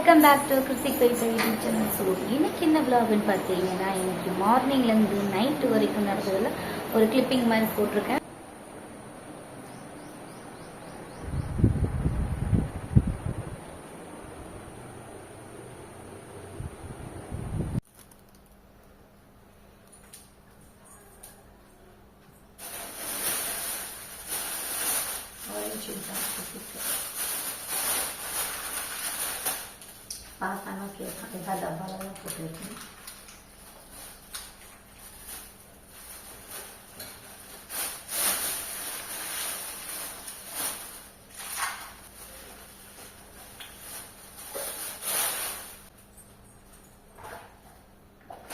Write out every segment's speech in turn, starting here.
Welcome back to Kiruthik Paisa YouTube channel so இன்னைக்கு என்ன vlogனு பார்த்தீங்கன்னா இன்னைக்கு மார்னிங்லேருந்து நைட்டு வரைக்கும் நடந்ததில் ஒரு கிளிப்பிங் மாதிரி போட்டிருக்கேன் பார்த்தானா கேட்பான் ஏதாவது டப்பாலெல்லாம் போட்டு வைக்கணும்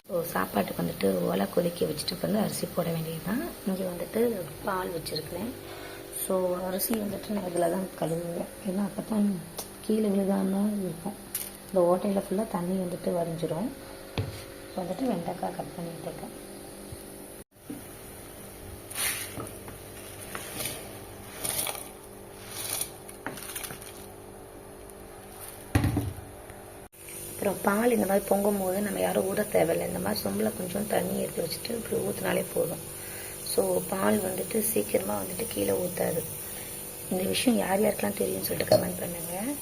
ஸோ சாப்பாட்டுக்கு வந்துட்டு ஒலை கொதிக்க வச்சுட்டு வந்து அரிசி போட வேண்டியது தான் இங்கே வந்துட்டு பால் வச்சுருக்கிறேன். ஸோ அரிசி வந்துட்டு நான் இதில் தான் கழுவுவேன். ஏன்னா அப்போ தான் கீழே விழுகாமல் இருக்கும். இந்த ஓட்டையில் ஃபுல்லாக தண்ணி வந்துட்டு வரைஞ்சிரும் வந்துட்டு வெண்டைக்காய் கட் பண்ணிட்டு இருக்கேன். அப்புறம் பால் இந்த மாதிரி பொங்கும் போது நம்ம யாரும் ஊற தேவையில்லை. இந்த மாதிரி சொம்பில் கொஞ்சம் தண்ணி எடுத்து வச்சுட்டு இப்படி ஊற்றினாலே போதும். ஸோ பால் வந்துட்டு சீக்கிரமாக வந்துட்டு கீழே ஊற்றாது இந்த விஷயம் யார் யாருக்கெல்லாம் தெரியும்னு சொல்லிட்டு கமெண்ட் பண்ணுங்கள்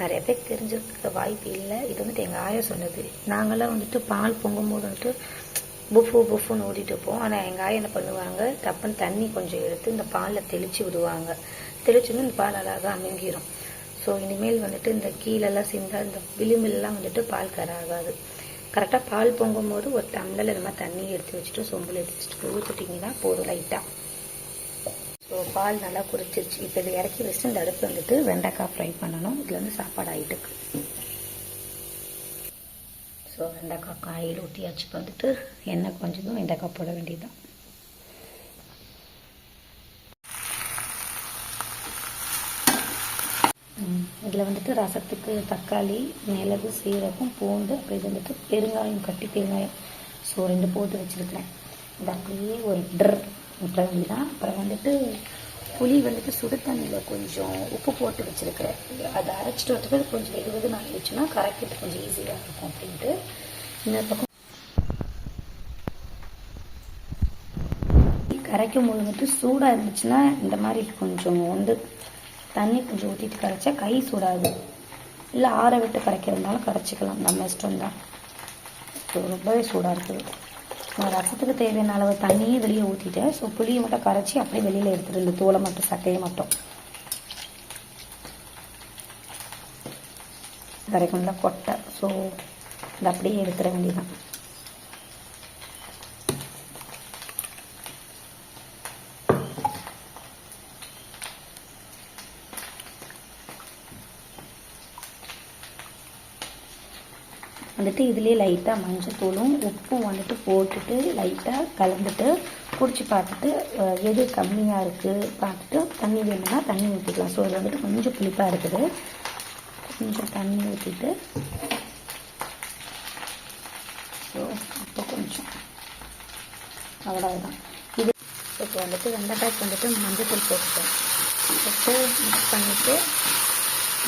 நிறைய பேர் தெரிஞ்சிருக்க வாய்ப்பு இல்லை. இது வந்துட்டு எங்கள் ஆயா சொன்னது. நாங்களாம் வந்துட்டு பால் பொங்கும் போது வந்துட்டு புஃபு புஃபுன்னு ஓடிட்டு இருப்போம். ஆனால் எங்கள் ஆயா என்ன பண்ணுவாங்க? டப்புன்னு தண்ணி கொஞ்சம் எடுத்து இந்த பாலில் தெளித்து விடுவாங்க. தெளிச்சோன்னு இந்த பால் அழகாக அமுங்கிரும். ஸோ இனிமேல் வந்துட்டு இந்த கீழெல்லாம் சிந்தா இந்த விளிம்பெல்லாம் வந்துட்டு பால் கர ஆகாது கரெக்டாக பால் பொங்கும் போது ஒரு டம்ளர் இந்த மாதிரி தண்ணி எடுத்து வச்சுட்டு சொம்பில் எடுத்து வச்சுட்டு ஊற்றிட்டிங்கன்னா போதும் லைட்டாக ஸோ பால் நல்லா குடிச்சிருச்சு. இப்போ இதை இறக்கி வச்சுட்டு இந்த அடுப்பு வந்துட்டு வெண்டைக்காய் ஃப்ரை பண்ணணும். இதில் வந்து சாப்பாடு ஆகிட்டு ஸோ வெண்டைக்காய் காயில் ஊட்டியாச்சு இப்போ வந்துட்டு எண்ணெய் கொஞ்சம் வெண்டைக்காய் போட வேண்டியதுதான். இதில் வந்துட்டு ரசத்துக்கு தக்காளி மிளகு சீரகம் பூண்டு அப்புறம் இது வந்துட்டு பெருங்காயம் கட்டி பெருங்காயம். ஸோ ரெண்டு போட்டு வச்சுருக்கிறேன். இது அப்படியே ஒரு ட்ர் விட்டுற தான் அப்புறம் வந்துட்டு புளி வந்துட்டு சுடு தண்ணியில் கொஞ்சம் உப்பு போட்டு வச்சுருக்கிறேன். அதை அரைச்சிட்டு வரதுக்கு கொஞ்சம் எழுபது நாள் நான் வச்சுன்னா கரைக்கிறது கொஞ்சம் ஈஸியாக இருக்கும் அப்படின்ட்டு. இன்னொரு பக்கம் கரைக்கும் போது வந்துட்டு சூடாக இருந்துச்சுன்னா இந்த மாதிரி கொஞ்சம் வந்து தண்ணி கொஞ்சம் ஊற்றிட்டு கரைச்சா கை சூடாது இல்லை ஆற விட்டு கரைக்கிறதுனாலும் கரைச்சிக்கலாம். நம்ம இஷ்டம் தான் ஸோ ரொம்பவே சூடாக இருக்குது. நான் ரசத்துக்கு தேவையான அளவு தண்ணியே வெளியே ஊற்றிட்டேன் ஸோ புளியை மட்டும் கரைச்சி அப்படியே வெளியில் எடுத்துகிட்டு இந்த தோலை மட்டும் சக்கையை மட்டும். கரைக்கும்ல கொட்டை. ஸோ இது அப்படியே எடுத்துட வேண்டியதான் எடுத்து இதுலேயே லைட்டாக மஞ்சத்தூளும் உப்பும் வந்துட்டு போட்டுட்டு லைட்டாக கலந்துட்டு குடிச்சு பார்த்துட்டு எது கம்மியாக இருக்குது பார்த்துட்டு தண்ணி வேணும்னா தண்ணி ஊற்றிக்கலாம் ஸோ இது வந்துட்டு கொஞ்சம் புளிப்பாக இருக்குது. கொஞ்சம் தண்ணி ஊற்றிட்டு ஸோ அப்போ கொஞ்சம் அவ்வளோதான் இது இப்போ வந்துட்டு வெண்டைக்காய்க்கு வந்துட்டு மஞ்சத்தூள் போட்டுட்டேன் போட்டு மிக்ஸ் பண்ணிவிட்டு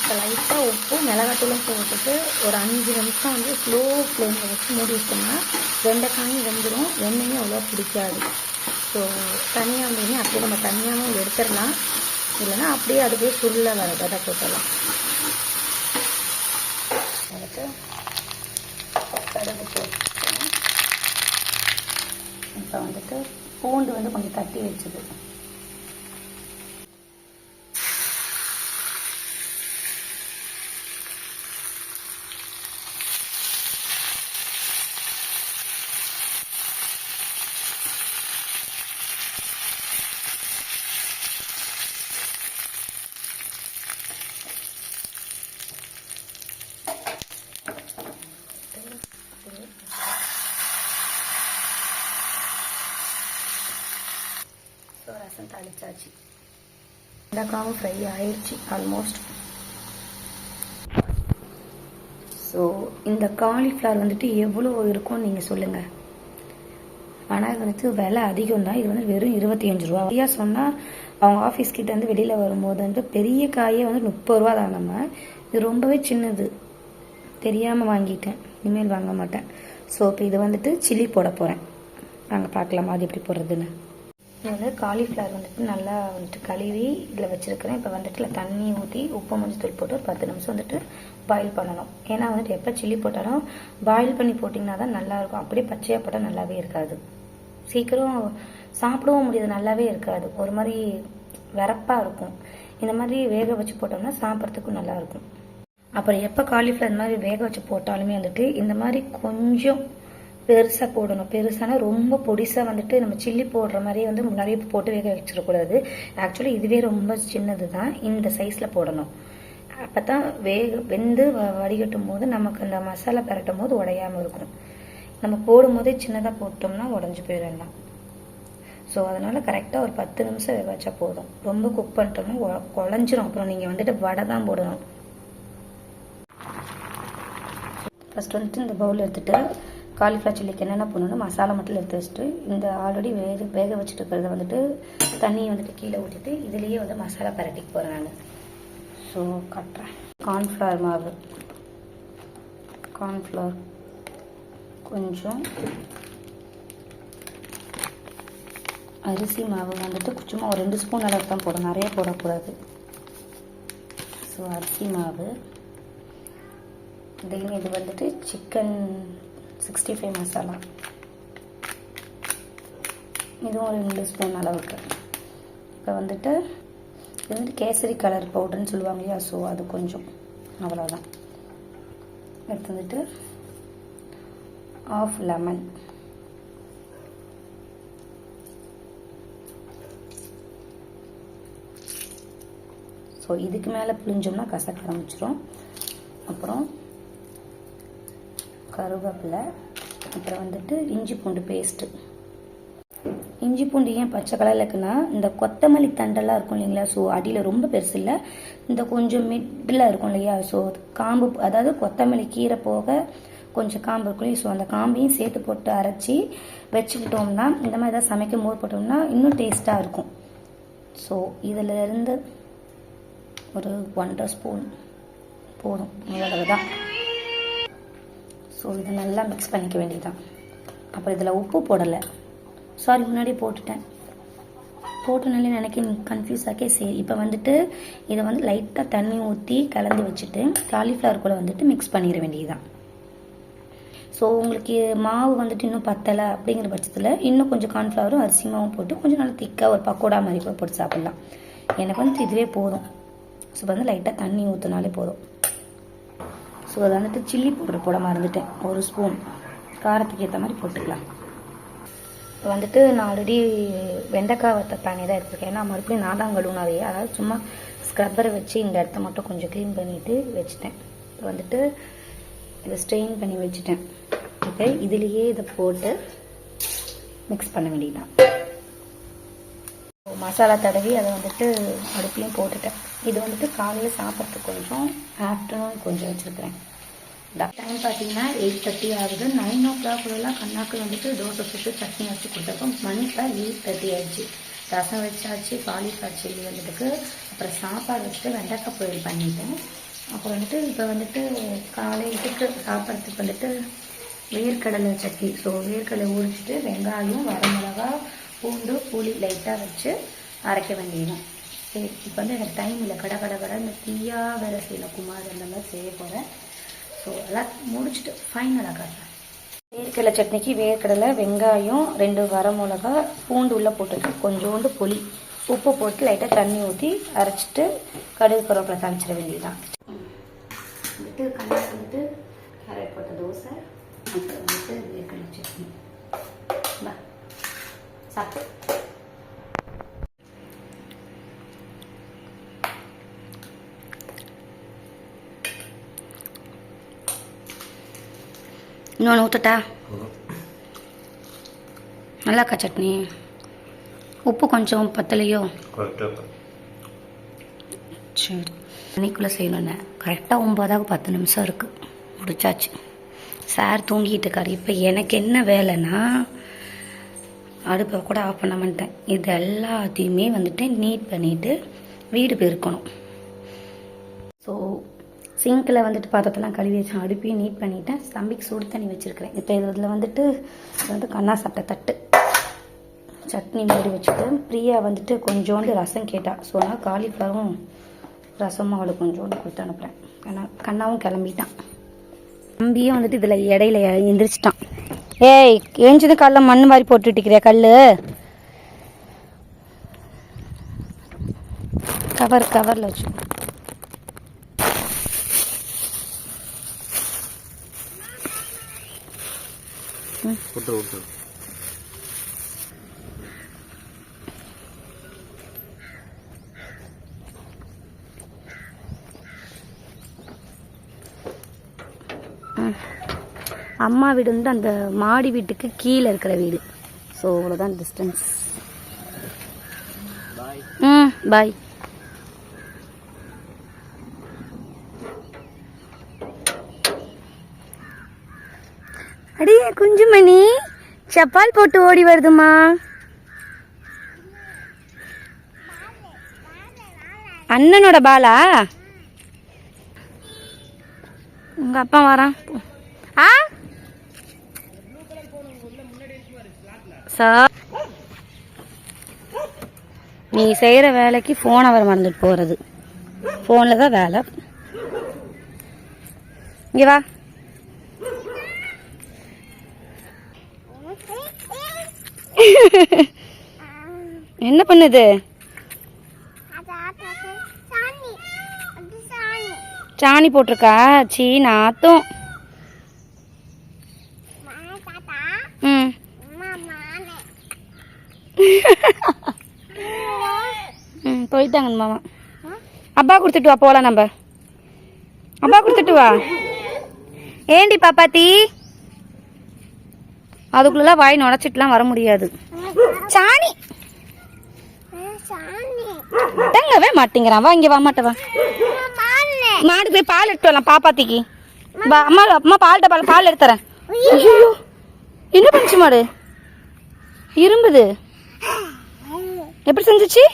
இப்போ லைட்டாக உப்பு மிளகாத்தூளும் போட்டுட்டு ஒரு அஞ்சு நிமிஷம் வந்து ஸ்லோ ஃப்ளேமில் வச்சு மூடி வச்சோம்னா வெண்டைக்காயும் வெந்துடும் எண்ணெயும் அவ்வளோ பிடிக்காது. ஸோ தனியாக வந்து அப்படியே நம்ம தனியாகவும் எடுத்துடலாம். இல்லைன்னா அப்படியே அதுவே சுருள வர விதை போட்டுடலாம். கடுகு இப்போ வந்துட்டு பூண்டு வந்து கொஞ்சம் தட்டி வச்சுது ஸோ ரசம் தாளிச்சாச்சு வெண்டைக்காவும் ஃப்ரை ஆயிடுச்சு ஆல்மோஸ்ட் ஸோ இந்த காலிஃப்ளவர் வந்துட்டு எவ்வளோ இருக்கும்னு நீங்கள் சொல்லுங்கள் ஆனால் இது வந்துட்டு விலை அதிகம் தான். இது வந்து வெறும் இருபத்தி அஞ்சு ரூபா. ஐயா சொன்னால் அவங்க ஆஃபீஸ் கிட்ட இருந்து வெளியில் வரும்போது வந்து பெரிய காயே வந்து முப்பது ரூபா தான் நம்ம. இது ரொம்பவே சின்னது. தெரியாமல் வாங்கிட்டேன். இனிமேல் வாங்க மாட்டேன். ஸோ இப்போ இது வந்துட்டு சில்லி போட போகிறேன் நாங்கள் பார்க்கலாமா. அது எப்படி போடுறதுன்னு. இது வந்து காலிஃப்ளவர் வந்துட்டு நல்லா வந்துட்டு கழுவி இதில் வச்சுருக்கிறேன். இப்போ வந்துட்டு தண்ணி ஊற்றி உப்பு மஞ்சள் போட்டு ஒரு பத்து நிமிஷம் வந்துட்டு பாயில் பண்ணணும். ஏன்னா வந்துட்டு எப்போ சில்லி போட்டாலும் பாயில் பண்ணி போட்டிங்கன்னா தான் நல்லாயிருக்கும் அப்படியே பச்சையாக போட்டால் நல்லாவே இருக்காது. சீக்கிரம் சாப்பிடவும் முடியாது நல்லாவே இருக்காது. ஒரு மாதிரி வரப்பாக இருக்கும். இந்த மாதிரி வேக வச்சு போட்டோம்னா சாப்பிட்றதுக்கும் நல்லாயிருக்கும் அப்புறம் எப்போ காலிஃப்ளவர் மாதிரி வேக வச்சு போட்டாலுமே வந்துட்டு இந்த மாதிரி கொஞ்சம் பெருசாக போடணும். பெருசானா ரொம்ப பொடிசாக வந்துட்டு நம்ம சில்லி போடுற மாதிரி வந்து முன்னாடியே போட்டு வேக வச்சிடக்கூடாது. ஆக்சுவலி இதுவே ரொம்ப சின்னது தான் இந்த சைஸில் போடணும். அப்போ தான் வேக வெந்து வ- வடிகட்டும் போது நமக்கு அந்த மசாலா பரட்டும் போது உடையாமல் இருக்கும். நம்ம போடும் போதே சின்னதாக போட்டோம்னா உடஞ்சி போயிடலாம் ஸோ அதனால் கரெக்டாக ஒரு பத்து நிமிஷம் வேக வச்சா போதும். ரொம்ப குக் பண்ணிட்டோம்னா குழஞ்சிரும். அப்புறம் நீங்கள் வந்துட்டு வடை தான் போடணும். ஃபஸ்ட் வந்துட்டு இந்த பவுல் எடுத்துகிட்டு காலிஃப்ளவர் சில்லிக்கு என்னென்ன பண்ணணும் மசாலா மட்டும் எடுத்து வச்சுட்டு இந்த ஆல்ரெடி வேக வேக வச்சுட்டு இருக்கிறத வந்துட்டு தண்ணியை வந்துட்டு கீழே ஊற்றிட்டு இதுலேயே வந்து மசாலா பரட்டிக்கு போகிறேன் நான். ஸோ கட்டுறேன். கார்ன்ஃப்ளவர் மாவு. கார்ன்ஃப்ளவர் கொஞ்சம் அரிசி மாவு வந்துட்டு சும்மா ஒரு ரெண்டு ஸ்பூன் அளவு தான் போடும் நிறைய போடக்கூடாது. ஸோ அரிசி மாவு. தென் இது வந்துட்டு சிக்கன் சிக்ஸ்டி ஃபைவ் மசாலா இதுவும் ஒரு ரெண்டு ஸ்பூன் அளவுக்கு. இப்போ வந்துட்டு இது வந்து கேசரி கலர் பவுடர்னு சொல்லுவாங்க இல்லையா? ஸோ அது கொஞ்சம். அவ்வளோதான் எடுத்து வந்துட்டு ஆஃப் லெமன் ஸோ இதுக்கு மேலே புளிஞ்சோம்னா கசக்க ஆரம்பிச்சிடும் அப்புறம் கருவேப்பிலை அப்புறம் வந்துட்டு இஞ்சி பூண்டு பேஸ்ட்டு இஞ்சி பூண்டு ஏன் பச்சை கலரில் இருக்குன்னா இந்த கொத்தமல்லி தண்டெல்லாம் இருக்கும் இல்லைங்களா? ஸோ அடியில் ரொம்ப பெருசு இல்லை. இந்த கொஞ்சம் மிட்டில் இருக்கும் இல்லையா? ஸோ காம்பு அதாவது கொத்தமல்லி கீரை போக கொஞ்சம் காம்பு இருக்கும் இல்லையா? ஸோ அந்த காம்பையும் சேர்த்து போட்டு அரைச்சி வச்சுக்கிட்டோம்னா இந்த மாதிரி ஏதாவது சமைக்கும் போது போட்டோம்னா இன்னும் டேஸ்ட்டாக இருக்கும். ஸோ இதிலிருந்து ஒரு ஒன்றரை ஸ்பூன் போதும். இவ்வளவு தான் ஸோ இதை நல்லா மிக்ஸ் பண்ணிக்க வேண்டியதுதான். அப்புறம் இதில் உப்பு போடலை. சாரி முன்னாடி போட்டுட்டேன். போட்டனாலே நினைக்க கன்ஃபியூஸ் ஆக்கே சரி இப்போ வந்துட்டு இதை வந்து லைட்டாக தண்ணி ஊற்றி கலந்து வச்சுட்டு காலிஃப்ளவர் கூட வந்துட்டு மிக்ஸ் பண்ணிட வேண்டியதுதான். ஸோ உங்களுக்கு மாவு வந்துட்டு இன்னும் பத்தலை அப்படிங்கிற பட்சத்தில் இன்னும் கொஞ்சம் கார்ன்ஃப்ளவரும் அரிசி மாவும் போட்டு கொஞ்சம் நல்லா திக்காக ஒரு பக்கோடா மாதிரி கூட போட்டு சாப்பிட்லாம். எனக்கு வந்துட்டு இதுவே போதும். ஸோ வந்து லைட்டாக தண்ணி ஊற்றினாலே போதும். ஸோ அதை வந்துட்டு சில்லி பவுடர் போட மறந்துட்டேன். ஒரு ஸ்பூன் காரத்துக்கு ஏற்ற மாதிரி போட்டுக்கலாம். இப்போ வந்துட்டு நான் ஆல்ரெடி வெண்டைக்காய் வத்த தண்ணி தான் எடுத்துருக்கேன். ஏன்னா மறுபடியும் நான் தான் அதையே. அதாவது சும்மா ஸ்க்ரப்பரை வச்சு இந்த இடத்த மட்டும் கொஞ்சம் க்ளீன் பண்ணிவிட்டு வச்சுட்டேன். இப்போ வந்துட்டு இதை ஸ்ட்ரெயின் பண்ணி வச்சுட்டேன். இப்போ இதுலேயே இதை போட்டு மிக்ஸ் பண்ண வேண்டியதுதான். மசாலா தடவி அதை வந்துட்டு அடுப்புலையும் போட்டுட்டேன். இது வந்துட்டு காலையில் சாப்பிட்றதுக்கு கொஞ்சம் ஆஃப்டர்நூன் கொஞ்சம் வச்சுருக்கிறேன். டைம் பார்த்தீங்கன்னா எயிட் தேர்ட்டி ஆகுது. நைன் ஓ கிளாக்லாம் கண்ணாக்கு வந்துட்டு தோசை சுட்டு சட்னி வச்சு கொடுத்தப்போ மணி இப்போ எயிட் தேர்ட்டி ஆயிடுச்சு. ரசம் வச்சாச்சு காலிஃப்ளவர் சில்லி வந்துட்டுக்கு அப்புறம் சாப்பாடு வச்சுட்டு வெண்டைக்காய் பொரியல் பண்ணிட்டேன். அப்புறம் வந்துட்டு இப்போ வந்துட்டு காலையிட்டுக்கு சாப்பிட்றதுக்கு வந்துட்டு வேர்க்கடலை சட்னி. ஸோ வேர்க்கடலை உரிச்சிட்டு வெங்காயம் வரமிளகா பூண்டு புளி லைட்டாக வச்சு அரைக்க வேண்டியதுதான். சரி இப்போ வந்து எனக்கு டைம் இல்லை. கட கட கடை இந்த தீயா வேலை செய்யணும் குமார் அந்த மாதிரி செய்ய போகிறேன் ஸோ எல்லாம் முடிச்சுட்டு ஃபைனலாக காட்டுறேன். வேர்க்கடலை சட்னிக்கு வேர்க்கடலை வெங்காயம் ரெண்டு வரமிளகா பூண்டு உள்ளே போட்டுட்டு கொஞ்சோண்டு புளி. உப்பு போட்டு லைட்டாக தண்ணி ஊற்றி அரைச்சிட்டு கடுகு கருவேப்பிலை காமிச்சிட வேண்டியதுதான். வந்துட்டு கண்ணாடி வந்துட்டு கேரட் போட்ட தோசை அப்புறம் வந்துட்டு வேர்க்கடலை சட்னி. சாப்பிட்டு இன்னொன்று ஊற்றட்டா நல்லாக்கா சட்னி. உப்பு கொஞ்சம் பத்தலையோ? சரி. மணிக்குள்ளே செய்யணுன்னு கரெக்டாக ஒம்பதாக பத்து நிமிஷம் இருக்குது முடிச்சாச்சு. சார் தூங்கிட்டு இருக்காரு. இப்போ எனக்கு என்ன வேலைன்னா அடுப்பை கூட ஆஃப் பண்ண மாட்டேன். இது எல்லாத்தையுமே வந்துட்டு நீட் பண்ணிவிட்டு வீடு பெருக்கணும் சிங்கில் வந்துட்டு பாத்திரத்தெல்லாம் கழுவி வச்சு அடுப்பையும் நீட் பண்ணிட்டேன். தம்பிக்கு சுடு தண்ணி வச்சுருக்கிறேன். இப்போ இதில் வந்துட்டு இது வந்து கண்ணா சாப்பிட்ட தட்டு. சட்னி மாதிரி வச்சுட்டு பிரியா வந்துட்டு கொஞ்சோண்டு ரசம் கேட்டால் ஸோ நான் காலிஃப்ளவரும் ரசமும் அவளுக்கு கொஞ்சோண்டு கொடுத்து அனுப்புகிறேன் கண்ணா கண்ணாவும் கிளம்பிட்டான். தம்பியும் வந்துட்டு இதில் இடையில எந்திரிச்சிட்டான். ஏய் ஏஞ்சது காலைல மண் மாதிரி போட்டுட்டுக்கிறியா கல் கவர் கவரில் வச்சு விட்டு விட்டு அம்மா வீடு வந்து அந்த மாடி வீட்டுக்கு கீழே இருக்கிற வீடு. ஸோ அவ்வளோதான் டிஸ்டன்ஸ் ம் பாய் செப்பால் போட்டு ஓடி வருதுமா அண்ணனோட பாலா? உங்க அப்பா வரான் ஆ? சார். நீ செய்கிற வேலைக்கு ஃபோனை வர மறந்துட்டு போகிறது ஃபோனில் தான் வேலை. இங்கே வா. என்ன பண்ணுது? சாணி. போட்டிருக்கா? சீ நாத்தும். ம். போயிட்டாங்க மாமா. அப்பா கொடுத்துட்டு வா போகலாம் நம்ம. அப்பா கொடுத்துட்டு வா. ஏண்டி பாப்பாத்தி? அதுக்குள்ள வாய் நுழைச்சிட்டுலாம் வர முடியாது. சாணி. தங்கவே மாட்டேங்கிறான். வா இங்க வா மாட்ட வா. மாடு போய் பால் எடுத்து வரலாம் பாப்பாத்திக்கு. அம்மா அம்மா பால் டப்பால பால் எடுத்து தரேன் ஐயோ. என்ன பண்ணுச்சு மாடு? இரும்புது. எப்படி செஞ்சுச்சு?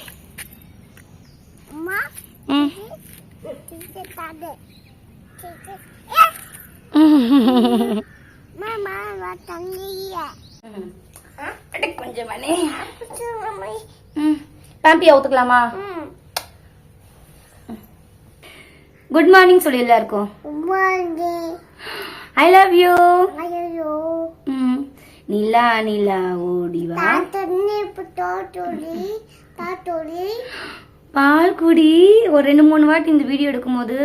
ம். பேம்பியா ஊத்துக்கலாமா குட் மார்னிங் சொல்லி எல்லாருக்கும். ஐ லவ் யூ நிலா நிலா ஓடி வா. பால் குடி. ஒரு ரெண்டு மூணு வாட்டி இந்த வீடியோ எடுக்கும்போது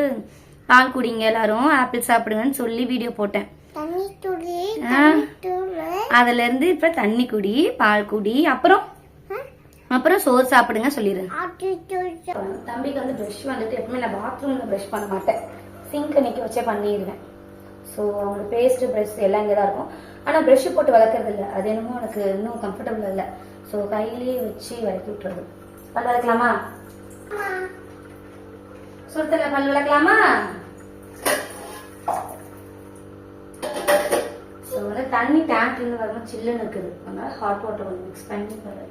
பால் குடிங்க எல்லாரும். ஆப்பிள் சாப்பிடுங்கன்னு சொல்லி வீடியோ போட்டேன். அதுல இருந்து இப்ப தண்ணி குடி பால் குடி அப்புறம்? அப்புறம் சோறு சாப்பிடுங்க சொல்லிடு தம்பிக்கு வந்து ப்ரஷ் வந்துட்டு எப்பவுமே நான் பாத்ரூம்ல ப்ரஷ் பண்ண மாட்டேன். சிங்க் நிக்க வச்சே பண்ணிடுவேன் ஸோ அவங்களோட பேஸ்ட் ப்ரஷ் எல்லாம் இங்கே தான் இருக்கும். ஆனால் ப்ரஷ் போட்டு வளர்க்கறது இல்லை. அது என்னமோ எனக்கு இன்னும் கம்ஃபர்டபுள் இல்லை. ஸோ கையிலேயே வச்சு விளக்கி விட்டுறது. பல் விளக்கலாமா சுடுத்தல பல் விளக்கலாமா ஸோ வந்து தண்ணி டேங்க்லேருந்து வரும்போது சில்லுன்னு இருக்குது. அதனால ஹாட் வாட்டர் வந்து மிக்ஸ் பண்ணி பல்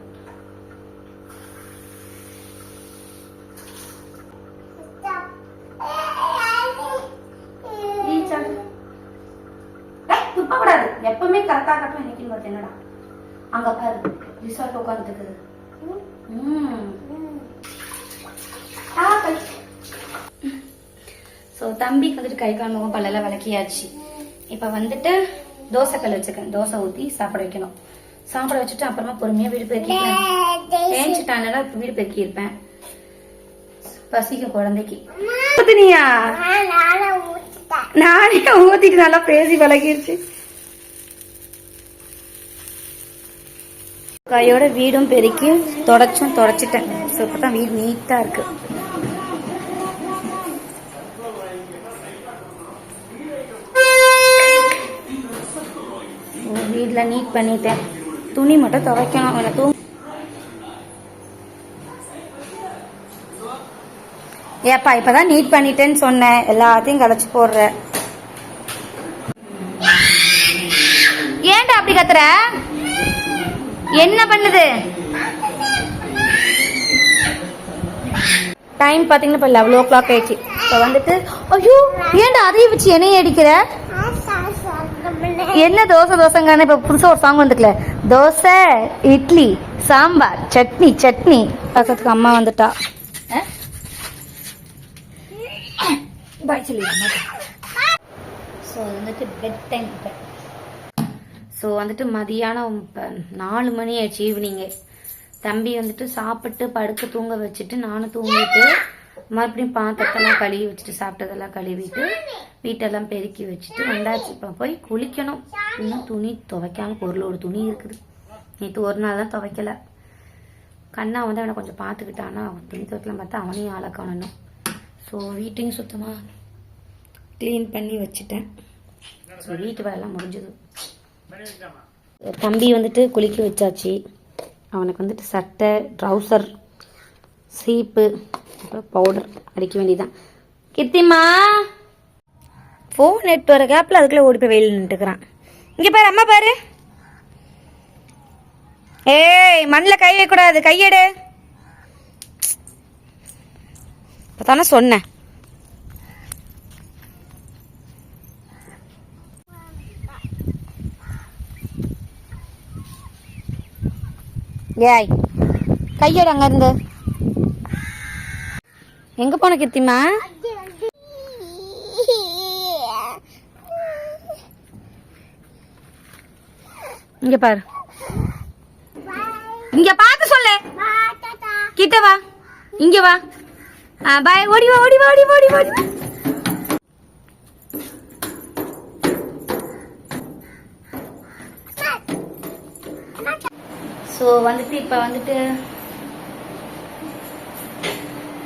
துப்பக்கூடாது எப்பவுமே கரெக்டாக கட்டும் இன்னைக்கு வருது என்னடா? அங்க பாரு ரிசார்ட் உட்காந்துக்குது ஸோ தம்பிக்கு வந்துட்டு கை கால் முகம் பல்லெல்லாம் விளக்கியாச்சு. இப்போ வந்துட்டு தோசை கல் வச்சுக்கேன். தோசை ஊற்றி சாப்பிட வைக்கணும். சாப்பிட வச்சுட்டு அப்புறமா பொறுமையாக வீடு பெருக்கிப்பேன் ஏஞ்சிட்டானா வீடு பெருக்கி இருப்பேன். பசிக்கும் குழந்தைக்கு. ஊத்துனியா நானே ஊத்திட்டு நல்லா பேசி பழகிருச்சு. கையோட வீடும் பெருக்கி தொடச்சும் தொடச்சிட்டேன். ஸோ இப்பதான் வீடு நீட்டா இருக்கு. வீட்டில் நீட் பண்ணிட்டேன். துணி மட்டும் துவைக்கணும். அவனை தூ ஏப்பா இப்பதான் நீட் பண்ணிட்டேன்னு சொன்னேன். எல்லாத்தையும் கலைச்சு போடுற. ஏன்டா அப்படி கத்துற? என்ன பண்ணுது? டைம் பாத்தீங்கன்னா இப்போ லெவல் ஓ கிளாக் ஆயிடுச்சு. இப்போ வந்துட்டு ஐயோ ஏன்டா அதையும் வச்சு என்னைய அடிக்கிற? என்ன தோசை தோசைங்கான இப்போ புதுசாக ஒரு சாங் வந்துக்கல. தோசை இட்லி சாம்பார் சட்னி சட்னி. பக்கத்துக்கு அம்மா வந்துட்டா. பாய் சொல்லி ஸோ வந்துட்டு பெட் டைம் இப்போ. ஸோ வந்துட்டு மதியானம் இப்போ நாலு மணி ஆயிடுச்சு ஈவினிங்கு தம்பி வந்துட்டு சாப்பிட்டு படுக்க தூங்க வச்சுட்டு நானும் தூங்கிட்டு மறுபடியும் பாத்திரத்தெல்லாம் கழுவி வச்சுட்டு சாப்பிட்டதெல்லாம் கழுவிட்டு வீட்டெல்லாம் பெருக்கி வச்சுட்டு வந்தாச்சு. இப்போ போய் குளிக்கணும். இன்னும் துணி துவைக்காம பொருளோட துணி இருக்குது. நேற்று ஒரு நாள் தான் துவைக்கலை. கண்ணா வந்து அவனை கொஞ்சம் பார்த்துக்கிட்டானா. அவன் துணி துவைக்கலாம் பார்த்தா அவனையும் ஆளை காணணும். ஸோ வீட்டையும் சுத்தமாக க்ளீன் பண்ணி வச்சுட்டேன். ஸோ வீட்டு வேலைலாம் முடிஞ்சது. தம்பி வந்துட்டு குளிக்க வச்சாச்சு. அவனுக்கு வந்துட்டு சட்டை ட்ரௌசர் சீப்பு அப்புறம் பவுடர் அடிக்க வேண்டியதான் கித்திமா ஃபோன் நெட் வர கேப்பில் அதுக்குள்ளே ஓடி போய் வெயில் நின்றுக்கிறான் இங்கே பாரு அம்மா பாரு. ஏய் மண்ணில் கை வைக்கக்கூடாது. கையெடு இப்போ தானே சொன்னேன். ஏய் கையெடு அங்க இருந்து எங்க போன கீர்த்திமா? இங்க பாரு. இங்க பார்த்து சொல்லு. கிட்ட வா. இங்க வா. பாய் ஓடி வா ஓடி வா ஓடி ஓடி ஓடி ஸோ வந்துட்டு இப்போ வந்துட்டு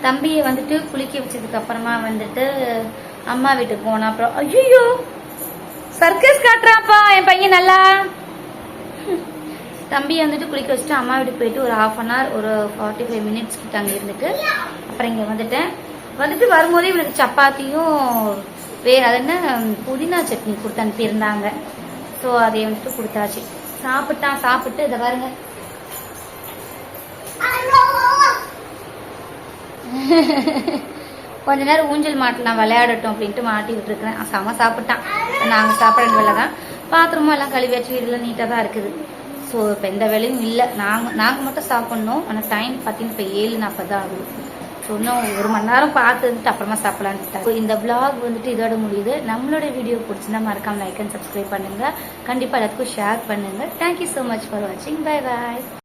தம்பியை வந்துட்டு குளிக்க வச்சதுக்கு அப்புறமா வந்துட்டு அம்மா வீட்டுக்கு போனா அப்புறம் ஐயோ சர்க்கஸ் காட்டுறாப்பா என் பையன் நல்லா. தம்பியை வந்துட்டு குளிக்க வச்சுட்டு அம்மா வீட்டுக்கு போயிட்டு ஒரு ஹாஃப் அன் ஹவர் ஒரு ஃபார்ட்டி ஃபைவ் மினிட்ஸ் கிட்ட அங்கே இருந்துட்டு அப்புறம் இங்கே வந்துட்டேன். வந்துட்டு வரும்போதே இவனுக்கு சப்பாத்தியும் வேறு அது என்ன புதினா சட்னி கொடுத்து அனுப்பியிருந்தாங்க. ஸோ அதை வந்துட்டு கொடுத்தாச்சு. சாப்பிட்டான் சாப்பிட்டு இதை பாருங்கள் கொஞ்ச நேரம் ஊஞ்சல் மாட்டலாம் விளையாடட்டும் அப்படின்ட்டு மாட்டி விட்டுருக்கிறேன் செம சாப்பிட்டான். நாங்கள் சாப்பிட வேலை தான். பாத்திரமும் எல்லாம் கழுவியாச்சு. வீடுலாம் நீட்டாக தான் இருக்குது. ஸோ இப்போ எந்த வேலையும் இல்லை. நாங்கள் நாங்கள் மட்டும் சாப்பிட்ணும். ஆனால் டைம் பார்த்தீங்கன்னா இப்போ ஏழு நாற்பது தான் ஆகுது. ஸோ இன்னும் ஒரு மணி நேரம் பார்த்து வந்துட்டு அப்புறமா சாப்பிடலான்ட்டு இந்த vlog வந்துட்டு இதோட முடியுது. நம்மளோட வீடியோ பிடிச்சிருந்தா மறக்காம லைக் அண்ட் சப்ஸ்கிரைப் பண்ணுங்க. கண்டிப்பாக எல்லாத்துக்கும் ஷேர் பண்ணுங்கள் thank you so much for வாட்சிங் பை பாய்